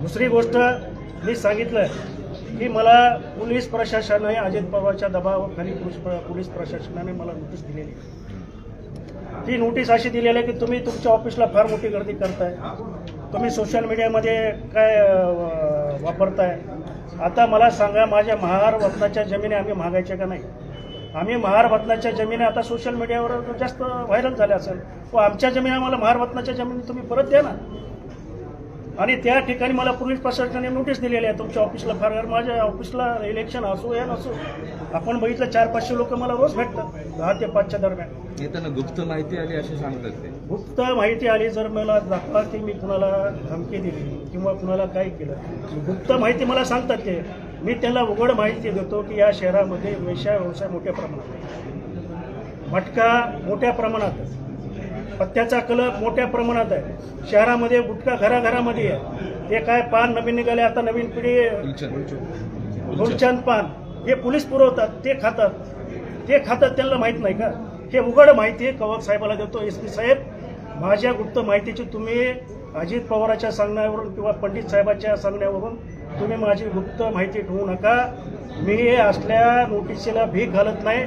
दुसरी गोष्ट मी सांगितलं की मला पोलीस प्रशासनाने अजित पवारच्या दबावाखाली पोलीस प्रशासनाने मला नोटीस दिलेली. ती नोटीस अशी दिलेली आहे की तुम्ही तुमच्या ऑफिसला फार मोठी गर्दी करताय. तुम्ही सोशल मीडियामध्ये काय वापरताय. आता मला सांगा माझ्या महार वतनाच्या जमिनी आम्ही मागायच्या का नाही? आम्ही महार वतनाच्या जमिनी आता सोशल मीडियावर जास्त व्हायरल झाल्या असेल. व आमच्या जमिनी आम्हाला महार वतनाच्या जमिनी तुम्ही परत द्या ना. आणि त्या ठिकाणी मला पोलीस प्रशासनाने नोटीस दिलेली आहे तुमच्या ऑफिसला फार माझ्या ऑफिसला इलेक्शन असो या नसो. आपण बघितलं चार पाचशे लोक मला रोज भेटतात दहा ते पाचच्या दरम्यान. येताना गुप्त माहिती आली असे सांगतात ते. गुप्त माहिती आली जर मला दाखवा की मी कुणाला धमकी दिली किंवा कुणाला काय केलं. गुप्त माहिती मला सांगतात ते. मी त्यांना उघड माहिती देतो की या शहरामध्ये वेश्या व्यवसाय मोठ्या प्रमाणात. मटका मोठ्या प्रमाणात. पत्त्याचा कलर मोठ्या प्रमाणात आहे. शहरामध्ये गुटखा घराघरामध्ये आहे. ते काय पान नवीन निघाले आता नवीन पिढी गुलचंद पान. हे पोलीस पुरवतात ते खातात. ते खातात त्यांना माहीत नाही का? हे उघड माहिती आहे कवक साहेबाला देतो. एस पी साहेब माझ्या गुप्त माहितीची तुम्ही अजित पवाराच्या सांगण्यावरून किंवा पंडित साहेबाच्या सांगण्यावरून तुम्ही माझी गुप्त माहिती ठेवू नका. मी असल्या नोटिसीला भीक घालत नाही.